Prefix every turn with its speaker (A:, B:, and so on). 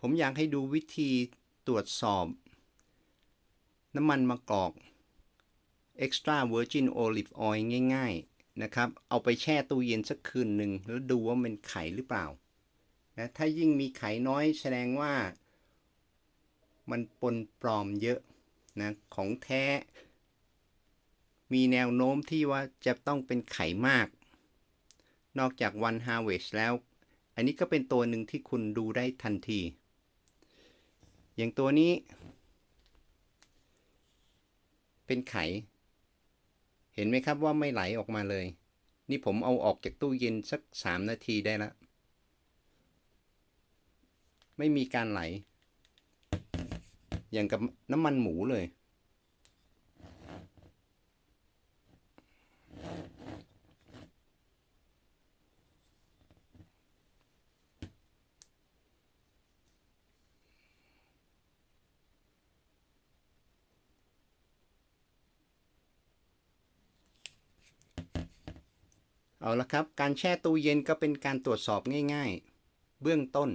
A: ผมอยากให้ดูวิธีตรวจสอบ น้ำมันมะกอก extra virgin olive oil ง่าย ๆ นะครับ เอาไปแช่ตู้เย็นสักคืนหนึ่งแล้วดูว่ามันไขหรือเปล่านะถ้ายิ่งมีไขน้อยแสดงว่า มันปนปลอมเยอะนะของแท้ มีแนวโน้มที่ว่าจะต้องเป็นไขมาก นอกจาก one harvest แล้ว อันนี้ก็เป็นตัวหนึ่งที่คุณดูได้ทันที อย่างตัวนี้ เป็นไข เห็นไหมครับว่าไม่ไหลออกมาเลย นี่ผมเอาออกจากตู้เย็นสักสามนาทีได้ละไม่มีการไหล อย่างกับน้ำมันหมูเลย เอาละครับ การแช่ตู้เย็นก็เป็นการตรวจสอบง่าย ๆ เบื้องต้น